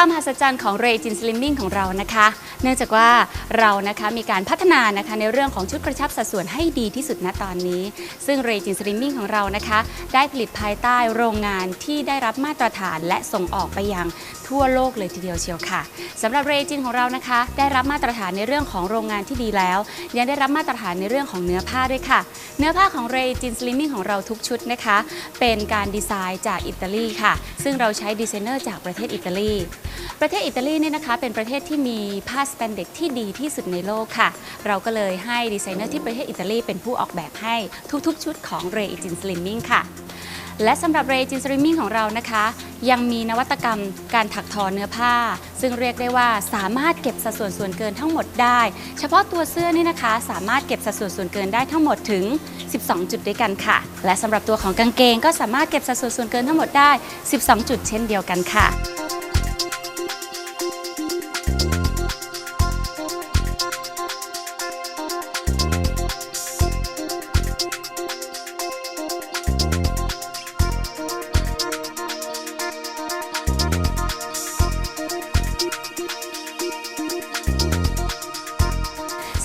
ความมหัศจรรย์ของเรจินสลิมมิ่งของเรานะคะเนื่องจากว่าเรานะคะมีการพัฒนานะคะในเรื่องของชุดกระชับสัดส่วนให้ดีที่สุดณตอนนี้ ซึ่ง Ray Jean Slimming ของเรานะคะ ได้ผลิตภายใต้โรงงานที่ได้รับมาตรฐานและส่งออกไปยังทั่วโลกเลยทีเดียวเชียวค่ะสำหรับ Ray Jean ของเรานะคะ ได้รับมาตรฐานในเรื่องของโรงงานที่ดีแล้ว ยังได้รับมาตรฐานในเรื่องของเนื้อผ้าด้วยค่ะ เนื้อผ้าของ Ray Jean Slimming ของเราทุกชุดนะคะ เป็นการดีไซน์จากอิตาลีค่ะ ซึ่งเราใช้ดีไซเนอร์จากประเทศอิตาลี ประเทศอิตาลีเนี่ยนะคะ เป็นประเทศที่มีผ้าสแปนเด็กที่ดีที่สุดในโลกค่ะ เราก็เลยให้ดีไซเนอร์ที่ประเทศอิตาลีเป็นผู้ออกแบบให้ทุกๆ ชุดของ Ray Jean Slimming ค่ะ และสำหรับ Ray Jean Slimming ของเรานะคะ ยังมีนวัตกรรมการถักทอเนื้อผ้า ซึ่งเรียกได้ว่าสามารถเก็บสัดส่วนส่วนเกินทั้งหมดได้ เฉพาะตัวเสื้อนี่นะคะ สามารถเก็บสัดส่วนส่วนเกินได้ทั้งหมดถึง 12 จุดด้วยกันค่ะ และสำหรับตัวของกางเกงก็สามารถเก็บสัดส่วนส่วนเกินทั้งหมดได้ 12 จุดเช่นเดียวกันค่ะ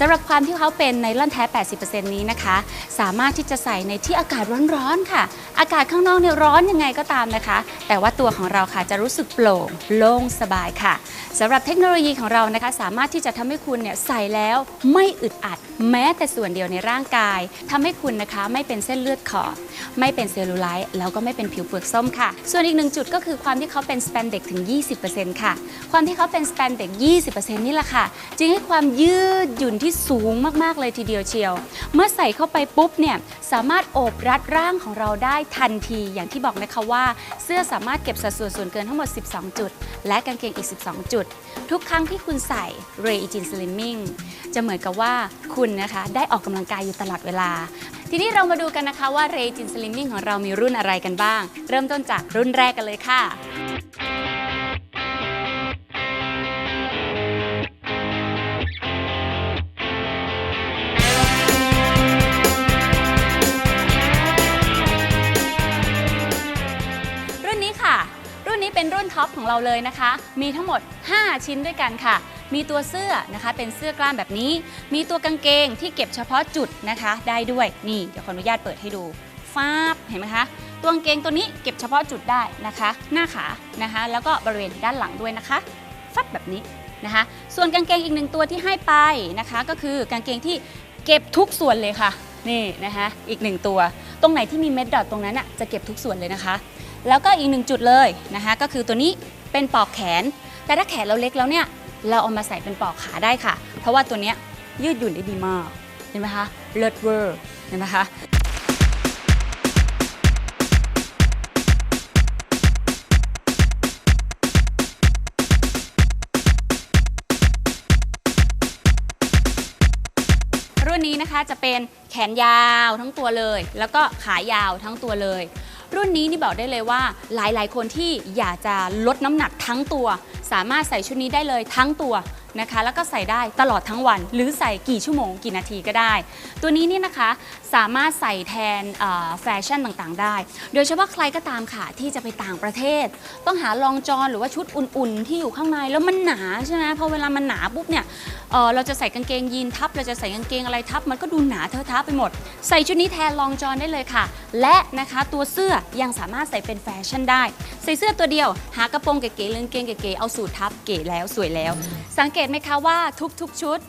สำหรับความที่เขาเป็นไนล่อนแท้ 80%นี้นะคะ สามารถที่จะใส่ในที่อากาศร้อนๆค่ะ อากาศข้างนอกเนี่ยร้อนยังไงก็ตามนะคะ แต่ว่าตัวของเราค่ะจะรู้สึกโปร่งโล่งสบายค่ะ สำหรับเทคโนโลยีของเรานะคะ สามารถที่จะทำให้คุณเนี่ยใส่แล้วไม่อึดอัด แม้แต่ส่วนเดียวในร่างกายทำให้คุณนะคะไม่เป็นเส้นเลือดขอดไม่เป็นเซลลูไลท์แล้วก็ไม่เป็นผิวเปลือกส้มค่ะ ส่วนอีกหนึ่งจุดก็คือความที่เขาเป็นสแปนเด็กถึง 20%ค่ะ ความที่เขาเป็นสแปนเด็ก20%นี่แหละค่ะจึงให้ความยืดหยุ่นที่สูงมากๆเลยทีเดียวเชียว เมื่อใส่เข้าไปปุ๊บเนี่ยสามารถโอบรัดร่างของเราได้ทันทีอย่างที่บอกนะคะว่า เสื้อสามารถเก็บสัดส่วนส่วนเกินทั้งหมด 12 จุด และกางเกงอีก 12 จุด ทุกครั้งที่คุณใส่ Ray Jean Slimming จะเหมือนกับว่าคุณนะคะได้ออกกำลังกายอยู่ตลอดเวลา ทีนี้เรามาดูกันนะคะว่า Ray Jean Slimming ของเรามีรุ่นอะไรกันบ้าง เริ่มต้นจากรุ่นแรกกันเลยค่ะ อปของเราเลยนะคะ มีทั้งหมด 5 ชิ้นด้วยกันค่ะ มีตัวเสื้อนะคะ เป็นเสื้อกล้ามแบบนี้ มีตัวกางเกงที่เก็บเฉพาะจุดนะคะ ได้ด้วย นี่เดี๋ยวขออนุญาตเปิดให้ดูฟาบเห็นไหมคะตัวกางเกงตัวนี้เก็บเฉพาะจุดได้นะคะ หน้าขานะคะ แล้วก็บริเวณด้านหลังด้วยนะคะฟับแบบนี้นะคะ ส่วนกางเกงอีกหนึ่งตัวที่ให้ไปนะคะ ก็คือกางเกงที่เก็บทุกส่วนเลยค่ะ นี่นะคะ อีกหนึ่งตัว ตรงไหนที่มีเม็ดดอทตรงนั้นอะจะเก็บทุกส่วนเลยนะคะ แล้วก็อีกหนึ่งจุดเลยนะคะก็คือตัวนี้เป็นปอกแขน แต่ถ้าแขนเราเล็กแล้วเนี่ยเราเอามาใส่เป็นปอกขาได้ค่ะ เพราะว่าตัวเนี้ยยืดหยุ่นได้ดีมากเห็นไหมคะเลิศเวอร์เห็นไหมคะรุ่นนี้นะคะจะเป็นแขนยาวทั้งตัวเลย แล้วก็ขายาวทั้งตัวเลย รุ่นนี้นี่บอกได้เลยว่าหลายๆ คนที่อยากจะลดน้ำหนักทั้งตัว สามารถใส่ชุดนี้ได้เลยทั้งตัวนะคะ แล้วก็ใส่ได้ตลอดทั้งวัน หรือใส่กี่ชั่วโมงกี่นาทีก็ได้ ตัวนี้นี่นะคะ สามารถใส่แทนแฟชั่นต่างๆ ได้ โดยเฉพาะใครก็ตามค่ะที่จะไปต่างประเทศ ต้องหาลองจอนหรือว่าชุดอุ่นๆ ที่อยู่ข้างในแล้วมันหนาใช่ไหมพอเวลามันหนาปุ๊บเนี่ยเเราจะใส่กางเกงยีนทับ เราจะใส่กางเกงอะไรทับ มันก็ดูหนาเทอะทะไปหมด ใส่ชุดนี้แทนลองจอนได้เลยค่ะ และนะคะตัวเสื้อยังสามารถใส่เป็นแฟชั่นได้ ใส่เสื้อตัวเดียว หากระโปรงเก๋ๆหรืองเกงเก๋ๆเอาสูททับเก๋แล้วสวยแล้ว สังเกตไหมคะว่าทุกๆชุด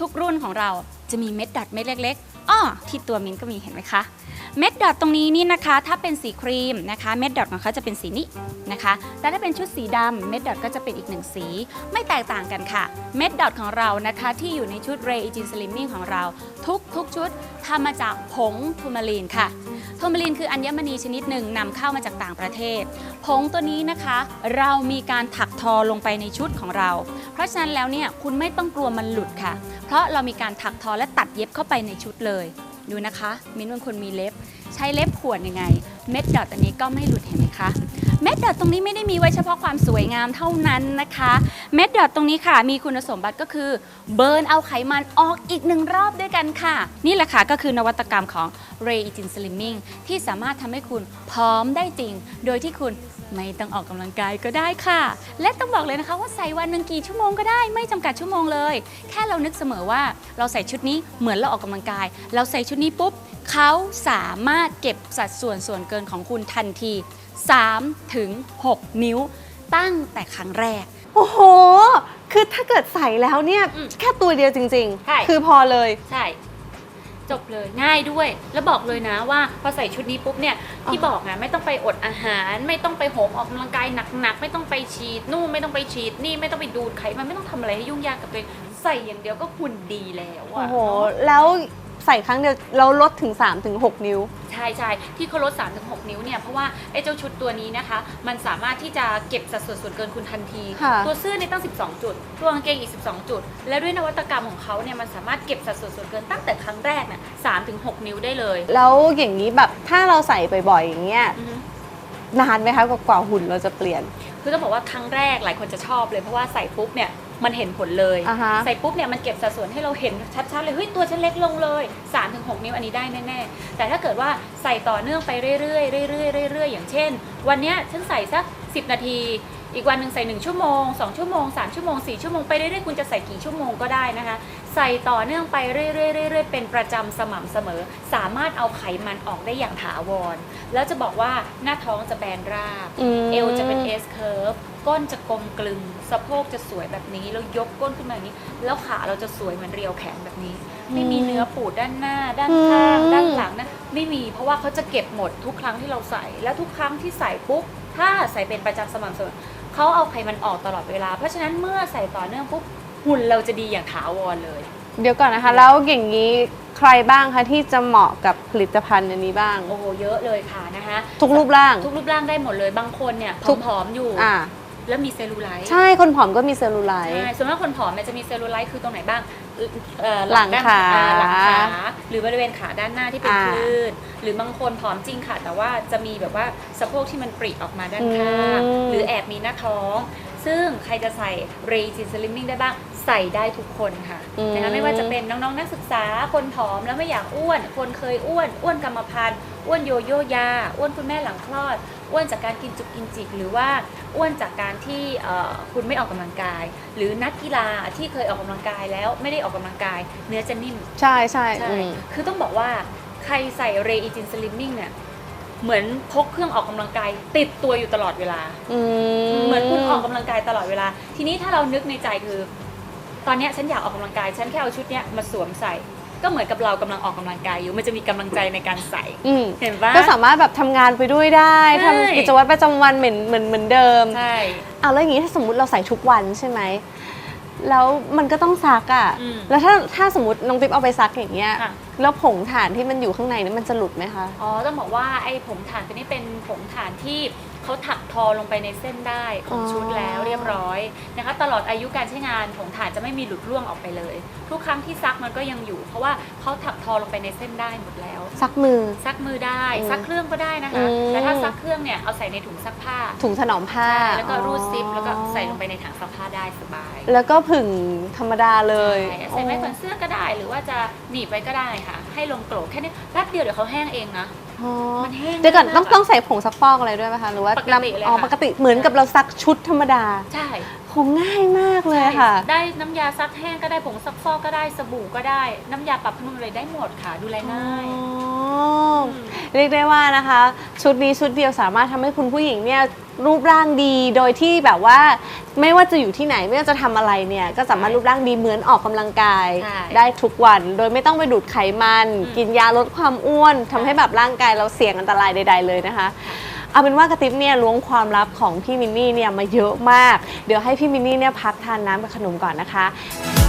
ทุกๆรุ่นของเราจะมีเม็ดดัดเม็ดเล็กๆ อ้อที่ตัวมิ้นก็มีเห็นไหมคะเม็ดดอทตรงนี้นี่นะคะ ถ้าเป็นสีครีมนะคะ เม็ดดอทของเขาจะเป็นสีนี้นะคะแต่ถ้าเป็นชุดสีดำเม็ดดอทก็จะเป็นอีกหนึ่งสี ไม่แตกต่างกันค่ะ เม็ดดอทของเรานะคะ ที่อยู่ในชุด Ray Jean Slimming ของเรา ทุกทุกชุดทำมาจากผงทูมาลีนค่ะทูมาลีนคืออัญมณีชนิดหนึ่งนำเข้ามาจากต่างประเทศ ผงตัวนี้นะคะ เรามีการถักทอลงไปในชุดของเรา เพราะฉะนั้นแล้วเนี่ยคุณไม่ต้องกลัวมันหลุดค่ะ ราะเรามีการถักทอและตัดเย็บเข้าไปในชุดเลย ดูนะคะ มิ้นเป็นคนมีเล็บ ใช้เล็บขวนยังไง เม็ดดอทอันนี้ก็ไม่หลุดเห็นไหมคะเม็ดดอทตรงนี้ไม่ได้มีไว้เฉพาะความสวยงามเท่านั้นนะคะ เม็ดดอทตรงนี้ค่ะ มีคุณสมบัติก็คือ เบิร์นเอาไขมันออกอีกหนึ่งรอบด้วยกันค่ะ นี่แหละค่ะก็คือนวัตกรรมของ Ray Jean Slimming ที่สามารถทำให้คุณพร้อมได้จริง โดยที่คุณ ไม่ต้องออกกำลังกายก็ได้ค่ะ และต้องบอกเลยนะคะว่าใส่วันหนึ่งกี่ชั่วโมงก็ได้ไม่จำกัดชั่วโมงเลย แค่เรานึกเสมอว่าเราใส่ชุดนี้เหมือนเราออกกำลังกาย เราใส่ชุดนี้ปุ๊บเขาสามารถเก็บสัดส่วนส่วนเกินของคุณทันที3ถึง6นิ้ว ตั้งแต่ครั้งแรก โอ้โห คือถ้าเกิดใส่แล้วเนี่ยอืมแค่ตัวเดียวจริงใช่ๆคือพอเลย ใช่ จบเลยง่ายด้วย แล้วบอกเลยนะว่าพอใส่ชุดนี้ปุ๊บเนี่ยที่บอกนะไม่ต้องไปอดอาหาร ไม่ต้องไปโหมออกกำลังกายหนักๆ ไม่ต้องไปฉีดนู่นไม่ต้องไปฉีดนี่ไม่ต้องไปดูดไขมันไม่ต้องทำอะไรให้ยุ่งยากกับตัวเองใส่อย่างเดียวก็หุ่นดีแล้วโอ้อะโห แล้ว ใส่ครั้งเดียวเราลดถึง3-6ถึง6นิ้ว ใช่ใช่ที่เขาลด 3-6 นิ้วเนี่ยเพราะว่าไอ้เจ้าชุดตัวนี้นะคะ มันสามารถที่จะเก็บสัดส่วนส่วนเกินคุณทันที ค่ะ ตัวเสื้อในตั้ง 12 จุด ตัวกางเกงอีก 12 จุด และด้วยนวัตกรรมของเขาเนี่ยมันสามารถเก็บสัดส่วนส่วนเกินตั้งแต่ครั้งแรกเนี่ย3-6นิ้วได้เลยแล้วอย่างนี้แบบถ้าเราใส่บ่อยๆอย่างเงี้ยอือฮึ นานไหมคะกว่าหุ่นเราจะเปลี่ยน คือต้องบอกว่าครั้งแรกหลายคนจะชอบเลยเพราะว่าใส่ปุ๊บเนี่ย มันเห็นผลเลย อ่าฮะ ใส่ปุ๊บเนี่ยมันเก็บสัดส่วนให้เราเห็นชัดๆเลยเฮ้ยตัวฉันเล็กลงเลย3-6 นิ้วอันนี้ได้แน่ๆแต่ถ้าเกิดว่าใส่ต่อเนื่องไปเรื่อยๆเรื่อยๆเรื่อยๆอย่างเช่น วันเนี้ยฉันใส่สัก 10 นาที อีกวันหนึ่งใส่1ชั่วโมง2ชั่วโมง3ชั่วโมง4ชั่วโมงไปเรื่อยๆคุณจะใส่กี่ชั่วโมงก็ได้นะคะ ใส่ต่อเนื่องไปเรื่อยๆเรื่อยๆเป็นประจำสม่ำเสมอ สามารถเอาไขมันออกได้อย่างถาวร แล้วจะบอกว่าหน้าท้องจะแบนราบ อืม เอวจะเป็น S curve ก้นจะกลมกลึง สะโพกจะสวยแบบนี้แล้วยกก้นขึ้นมาอย่างนี้ แล้วขาเราจะสวยเหมือนเรียวแขนแบบนี้ ไม่มีเนื้อปูดด้านหน้า ด้านข้างอืมด้านหลังนะไม่มีเพราะว่าเขาจะเก็บหมดทุกครั้งที่เราใส่ แล้วทุกครั้งที่ใส่ปุ๊บถ้าใส่เป็นประจำสม่ำเสมอเขาเอาไขมันออกตลอดเวลา เพราะฉะนั้นเมื่อใส่ต่อเนื่องปุ๊บหุ่นเราจะดีอย่างถาวรเลย เดี๋ยวก่อนนะคะ แล้วอย่างนี้ใครบ้างคะที่จะเหมาะกับผลิตภัณฑ์อันนี้บ้าง โอ้โหเยอะเลยค่ะนะคะ ทุกรูปร่าง ทุกรูปร่างได้หมดเลยบางคนเนี่ยทุกผอมๆอยู่ อ่า แล้วมีเซลลูไลท์ใช่คนผอมก็มีเซลลูไลท์ ใช่ส่วนมากคนผอมเนี่ยจะมีเซลลูไลท์คือตรงไหนบ้างเอ่อหลังด้นขาอ่หลังขาหรือบริเวณขาด้านหน้าที่เป็นอ่าคลื่นหรือบางคนผอมจริงค่ะ แต่ว่าจะมีแบบว่าสะโพกที่มันปริออกมาด้านข้างอืม หรือแอบมีหน้าท้อง ซึ่งใครจะใส่เรจินสลิมมิ่งได้บ้างใส่ได้ทุกคนค่ะนะคะไม่ว่าจะเป็นน้องๆนักศึกษาคนผอมแล้วไม่อยากอ้วน คนเคยอ้วน อ้วนกรรมพันธุ์อ้วนโยโย่ยา อ้วนคุณแม่หลังคลอด อ้วนจากการกินจุกกินจิก หรือว่าอ้วนจากการที่เอ่อคุณไม่ออกกำลังกาย หรือนักกีฬาที่เคยออกกำลังกายแล้วไม่ได้ออกกำลังกาย เนื้อจะนิ่ม ใช่ใช่ใช่อืมคือต้องบอกว่าใครใส่เรอีจินสลิมมิ่งเนี่ยเหมือนพกเครื่องออกกำลังกาย ติดตัวอยู่ตลอดเวลาอืมเหมือนคุณออกกำลังกายตลอดเวลา ทีนี้ถ้าเรานึกในใจคือ ตอนเนี้ยฉันอยากออกกำลังกาย ฉันแค่เอาชุดเนี้ยมาสวมใส่ ก็เหมือนกับเรากำลังออกกำลังกายอยู่ มันจะมีกำลังใจในการใส่ อืมเห็นปะ ก็สามารถแบบทำงานไปด้วยได้ใช่ ทำกิจวัตรประจำวันเหมือนเหมือนเหมือนเดิมใช่ เอาแล้วอย่างนี้ถ้าสมมติเราใส่ทุกวันใช่ไหมแล้วมันก็ต้องซักอะ่ะอืมแล้วถ้าถ้าสมมติน้องติ๊บเอาไปซักอย่างเงี้ยค่ะ แล้วผงถ่านที่มันอยู่ข้างในนี่มันจะหลุดไหมคะ อ๋อต้องบอกว่าไอ้ผงถ่านตัวนี้เป็นผงถ่านที่ เขาถักทอลงไปในเส้นได้ของอ๋อชุดแล้วเรียบร้อยนะคะ ตลอดอายุการใช้งานผงถ่านจะไม่มีหลุดร่วงออกไปเลย ทุกครั้งที่ซักมันก็ยังอยู่ เพราะว่าเขาถักทอลงไปในเส้นได้หมดแล้ว ซักมือ ซักมือได้อืมซักเครื่องก็ได้นะคะอืมแต่ถ้าซักเครื่องเนี่ยเอาใส่ในถุงซักผ้า ถุงถนอมผ้า แล้วก็รูดซิปอ๋อแล้วก็ใส่ลงไปในถังซักผ้าได้สบาย แล้วก็ผึ่งธรรมดาเลยใช่ใส่ไม้แขวนเสื้อก็ได้ หรือว่าจะหนีบไว้ก็ได้ค่ะ ให้ลงโกรกแค่นี้แป๊บเดียวเดี๋ยวเขาแห้งเองนะ อ๋อมันแห้งเดี๋ยวก่อนมากต้องอะต้องใส่ผงซักฟอกอะไรด้วยไหมคะหรือว่าปกติเลยอ๋อค่ะ ปกติเหมือนกับเราซักชุดธรรมดา ใช่ คงง่ายมากเลยค่ะ ได้น้ำยาซักแห้งก็ได้ผงซักฟอกก็ได้สบู่ก็ได้ น้ำยาปรับผ้านุ่มอะไรได้หมดค่ะ ดูแลง่าย อ๋อเรียกได้ว่านะคะ ชุดนี้ชุดเดียวสามารถทำให้คุณผู้หญิงเนี่ยรูปร่างดีโดยที่แบบว่า ไม่ว่าจะอยู่ที่ไหนไม่ว่าจะทำอะไรเนี่ยก็สามารถใช่รูปร่างดีเหมือนออกกำลังกาย ใช่ได้ทุกวันโดยไม่ต้องไปดูดไขมัน อืม กินยาลดความอ้วนทำให้แบบร่างกายเราเสี่ยงอันตรายใด ๆเลยนะคะ เอาเป็นว่ากระติบเนี่ยล้วงความลับของพี่มินนี่เนี่ยมาเยอะมาก เดี๋ยวให้พี่มินนี่เนี่ยพักทานน้ำกับขนมก่อนนะคะ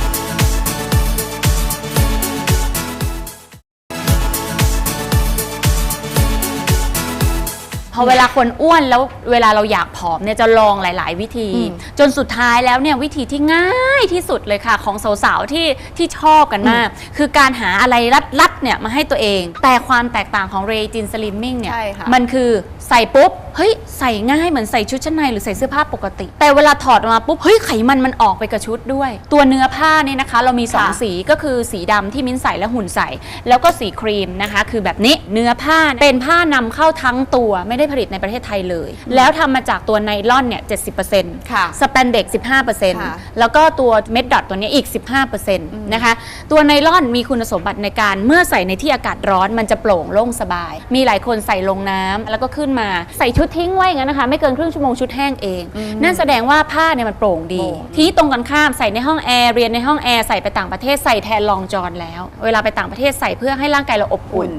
พอเวลาคนอ้วนแล้วเวลาเราอยากผอมเนี่ยจะลองหลาย ๆ วิธีอืมจนสุดท้ายแล้วเนี่ยวิธีที่ง่ายที่สุดเลยค่ะ ของสาวๆที่ที่ชอบกันมาก คือการหาอะไรรัดๆเนี่ยมาให้ตัวเอง แต่ความแตกต่างของเรจินสลิมมิ่งเนี่ยใช่ค่ะมันคือใส่ปุ๊บ เฮ้ยใส่ง่ายเหมือนใส่ชุดชั้นในหรือใส่เสื้อผ้าปกติ แต่เวลาถอดออกมาปุ๊บเฮ้ยไขมันมันออกไปกับชุดด้วย ตัวเนื้อผ้าเนี่ยนะคะ เรามีสองค่ะสีก็คือสีดำที่มิ้นใส่และหุ่นใส่ แล้วก็สีครีมนะคะ คือแบบนี้เนื้อผ้าเป็นผ้านำเข้าทั้งตัวไม่ได้ผลิตในประเทศไทยเลย แล้วทำมาจากตัวไนล่อนเนี่ย70%ค่ะสแปนเด็กค่ะ15%แล้วก็ตัวเม็ดดอทตัวนี้อีก15%นะคะตัวไนล่อนมีคุณสมบัติในการเมื่อใส่ในที่อากาศร้อนมันจะโปร่งโล่งสบาย มีหลายคนใส่ลงน้ำแล้วก็ขึ้นมาใส่ชุดทิ้งไว้อย่างนั้นนะคะ ไม่เกินครึ่งชั่วโมงชุดแห้งเอง นั่นแสดงว่าผ้าเนี่ยมันโปร่งดีโปร่งทีนี้ตรงกันข้ามใส่ในห้องแอร์เรียนในห้องแอร์ใส่ไปต่างประเทศใส่แทนรองจอนแล้ว เวลาไปต่างประเทศใส่เพื่อให้ร่างกายเราอบอุ่น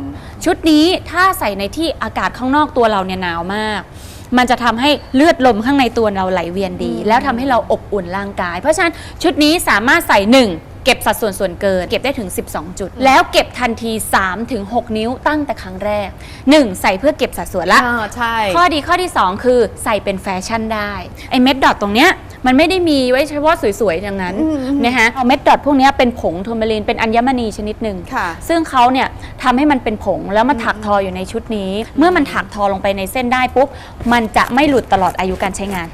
ชุดนี้ถ้าใส่ในที่อากาศข้างนอกตัวเราเนี่ยหนาวมากมันจะทำให้เลือดลมข้างในตัวเราไหลเวียนดี แล้วทำให้เราอบอุ่นร่างกาย เพราะฉะนั้นชุดนี้สามารถใส่หนึ่ง เก็บสัดส่วนส่วนเกิน เก็บได้ถึง 12 จุด แล้วเก็บทันที3-6ถึง 6 นิ้วตั้งแต่ครั้งแรก 1. ใส่เพื่อเก็บสัดส่วนละอ่าใช่ ข้อดีข้อที่ 2 คือใส่เป็นแฟชั่นได้ไอ้เม็ดดอทตรงเนี้ยมันไม่ได้มีไว้เฉพาะสวยๆอย่างนั้นนะคะเอาเม็ดดอทพวกเนี้ยเป็นผงโทมารีนเป็นอัญมณีชนิดหนึ่งค่ะ ซึ่งเขาเนี่ยทำให้มันเป็นผงแล้วมาถักทออยู่ในชุดนี้ เมื่อมันถักทอลงไปในเส้นได้ปุ๊บมันจะไม่หลุดตลอดอายุการใช้งาน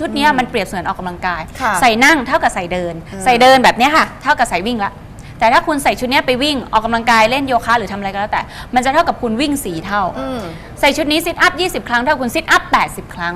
ชุดเนี้ยมันเปรียบเสมือนออกกำลังกาย ค่ะใส่นั่งเท่ากับใส่เดิน ใส่เดินแบบเนี้ยค่ะ เท่ากับใส่วิ่งละแต่ถ้าคุณใส่ชุดเนี้ยไปวิ่งออกกำลังกายเล่นโยคะหรือทำอะไรก็แล้วแต่ มันจะเท่ากับคุณวิ่งสีเท่า อืม ใส่ชุดนี้ซิทอัพ 20 ครั้งเท่ากับคุณซิทอัพ 80 ครั้ง